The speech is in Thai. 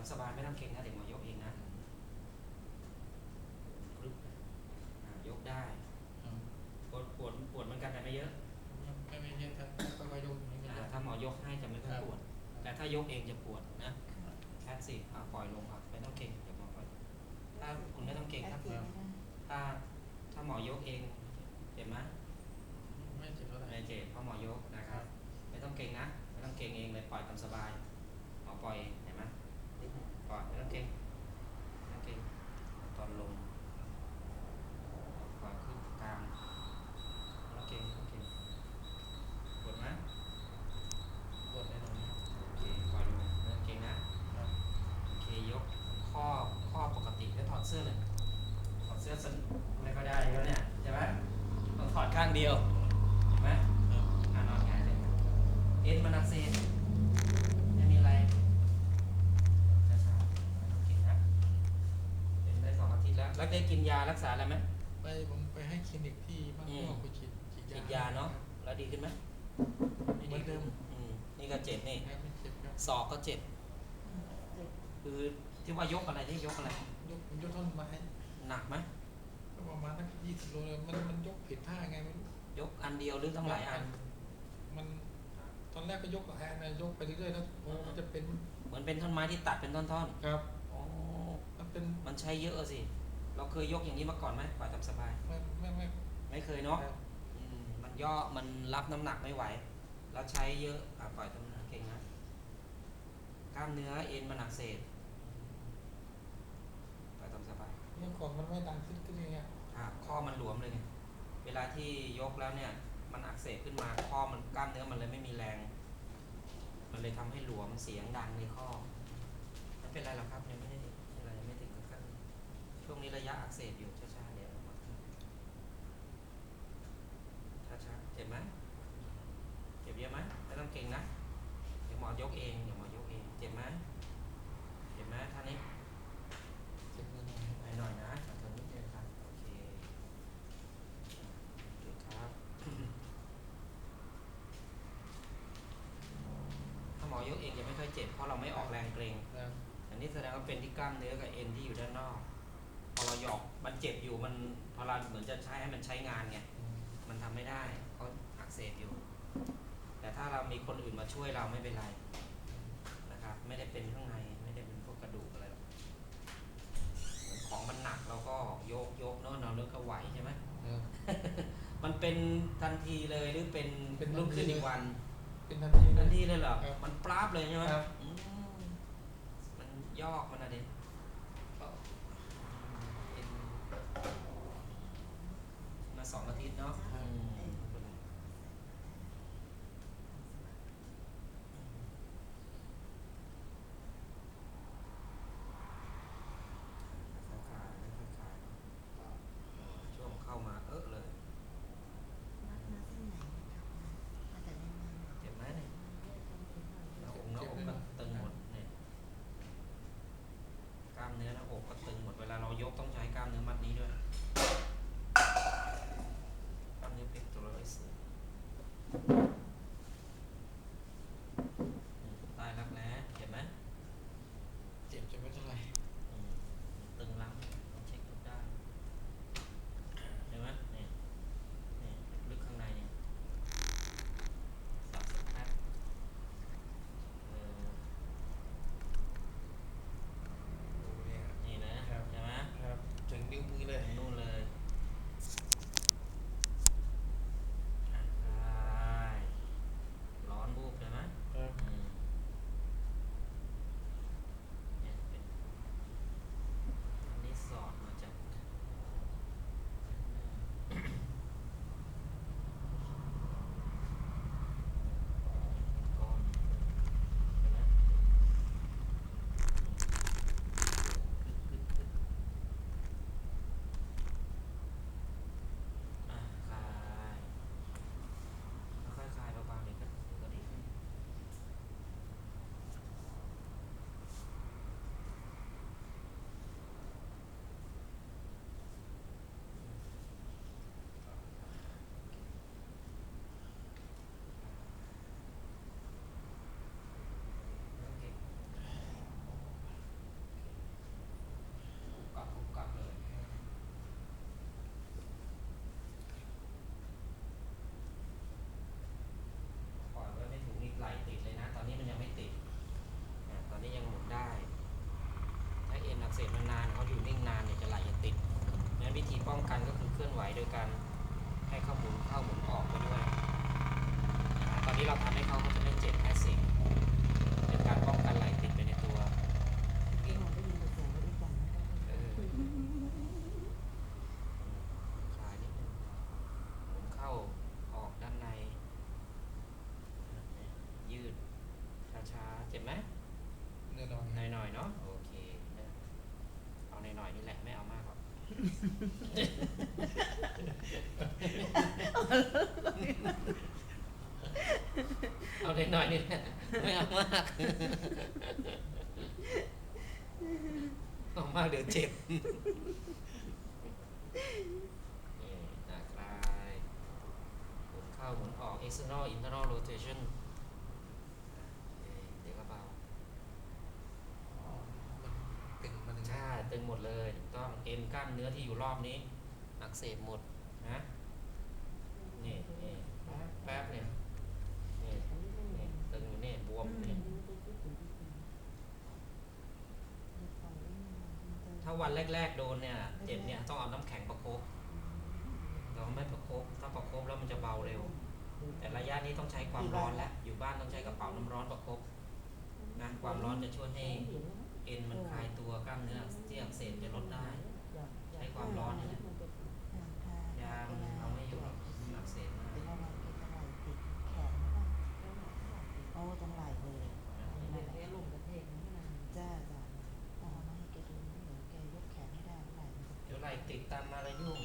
าสบายไม่ต้องเก่งนะเดี๋ยวหมอยกเองนะยกได้ปวดปวดปวดเหมือนกันแต่ไม่เยอะไม่ไม่เยอะครับก็ก็ยกอย่างนี้าก็ได้ถ้าหมอยกให้จะไม่ค่อยปวด แต่ถ้ายกเองจะปวดนะแพทสิอ่ปล่อยลงอะไม่ต้องเก่งเดี๋ยวหมอปล่อยถ้าคุณไม่ต้องเก่งถ้าถ้าถ้าหมอยกเองเจ็บไหมไม่เจ็บเท่าไหร่ไม่เจ็บเพราะหมอยกนะครับ ไม่ต้องเก่งนะ ไม่ต้องเก่งเองเลยปล่อยตามสบายหมอปล่อยเอง เห็นไหมปล่อยไม่ต้องเก่งไม่ต้องเก่งตอนลงปล่อยขึ้นกลางไม่ต้องเก่งไม่ต้องเก่งปวดไหม ปวดแน่นอนครับ โอเคปล่อยลงไม่ต้องเก่งนะครับ โอเคยกข้อข้อปกติแล้วถอดเสื้อเลยถอดเสื้อสนไม่ก็ได้แล้วเนี่ยใช่ไหมต้องถอดข้างเดียวเห็นไหม ครับ อ่านอนง่ายเลยเอ็นมันอักเสบไม่มีอะไรช้าๆไม่ต้องกินนะเป็นได้สองอาทิตย์ แล้วแล้วได้กินยารักษาอะไรไหมไปผมไปให้คลินิกที่บ้านอืมม่วงไปฉีดฉีดฉีดยาเนาะแล้วดีขึ้นไหมเหมือนเดิมอืมนี่ก็เจ็บนี่ครับไม่เจ็บครับศอกก็เจ็บคือที่ว่ายกอะไรที่ยกอะไรยกผมยกท่อนไม้หนักไหมก็ประมาณสักยี่สิบโลเลยมันมันยกผิดท่าไงไม่รู้ยกอันเดียวหรือต้องหลายอัน มันตอนแรกก็ยกหลายอันนะยกไปเรื่อยๆแล้วโอ้มันจะเป็นเหมือนเป็นท่อนไม้ที่ตัดเป็นท่อนครับๆอ๋อมันเป็นมันใช้เยอะสิ เราเคยยกอย่างนี้มาก่อนไหมปล่อยตามสบาย ไม่ไม่ไม่ไม่เคยเนาะครับอืมมันย่อมันรับน้ำหนักไม่ไหว แล้วใช้เยอะอะปล่อยตรงนั้นเก่งนะกล้ามเนื้อเอ็นมันอักเสบปล่อยตามสบายเมื่อก่อนมันไม่ดังขึ้นขึ้นอย่างเงี้ยอะข้อมันหลวมเลยไงเวลาที่ยกแล้วเนี่ย มันอักเสบขึ้นมาข้อมันกล้ามเนื้อมันเลยไม่มีแรง มันเลยทำให้หลวมเสียงดังในข้อไม่เป็นไรหรอกครับยังไนี้ระยะอักเสบอยู่ช้าๆเดี๋ยวเรามาช้าๆเจ็บไหมเจ็บเยอะไหมไม่ต้องเก่งนะเดี๋ยวหมอยกเองเดี๋ยวหมอยกเองเจ็บไหมเจ็บไหมท่านี้เจ็บนิดหน่อยหน่อยหน่อยนะขอโทษนิดเดียวครับโอเคโอเคครับถ้าหมอยกเองจะไม่ค่อยเจ็บเพราะเราไม่ออกแรงเกร็งครับอันนี้แสดงว่าเป็นที่กล้ามเนื้อกับเอ็นที่อยู่ด้านนอก พอเราหยอก มันเจ็บอยู่มันพอเราเหมือนจะใช้ให้มันใช้งานไงอืมมันทำไม่ได้เพราะอักเสบอยู่ แต่ถ้าเรามีคนอื่นมาช่วยเราไม่เป็นไรนะครับ ไม่ได้เป็นข้างในไม่ได้เป็นพวกกระดูกอะไรหรอกเหมือนของมันหนักเราก็โยกโยกเนาะเราเลิกก็ไหวใช่ไหมครับมันเป็นทันทีเลยหรือเป็นเป็นทันทีลุกขึ้นอีกวัน เป็นทันทีเลทัยนทีเลยเหรอครับมันปราบเลยใช่ไหมครับอืมมันยอกมันอะเด็ เจ็บไหมแน่นอนหน่อยหน่อยๆเนาะโอเคนะเอาหน่อยหน่อยๆนี่แหละไม่เอามากหรอกเอาหน่อยหน่อยๆนี่แหละไม่เอามากเอามากเดี๋ยวเจ็บนี่อะคลายหมุนเข้าหมุนออก external internal rotation อะโอเคเดี๋ยวก็เบา อ๋อมันตึงมัน ใช่ตึงหมดเลยถูกต้อง เอ็นกล้ามเนื้อที่อยู่รอบนี้ อักเสบหมดนะนี่นี่แป๊บเนี่ยนี่นี่ตึงอยู่นี่บวมอยู่นี่ถ้าวันแรก ๆ โดนเนี่ยเจ็บเนี่ยต้องเอาน้ำแข็งประคบเราไม่ประคบถ้าประคบแล้วมันจะเบาเร็ว แต่ระยะนี้ต้องใช้ความร้อนแล้วอยู่บ้านต้องใช้กระเป๋าน้ำร้อนประคบนะความร้อนจะช่วยให้เอ็นมันคลายตัวกล้ามเนื้อที่อักเสบจะลดได้ใช้ความร้อนนี่แหละยามันเอาไม่อยู่หรอกมันอักเสบมากเป็นอะไรเป็นอะไรติดแขนโอ้ตรงไหล่เลยจ้าจ้าต้องเอามาให้แกดูเดี๋ยวแกยกแขนให้ได้เมื่อไหร่มันจะเดี๋ยวไหล่ติดตามมาแล้วยุ่ง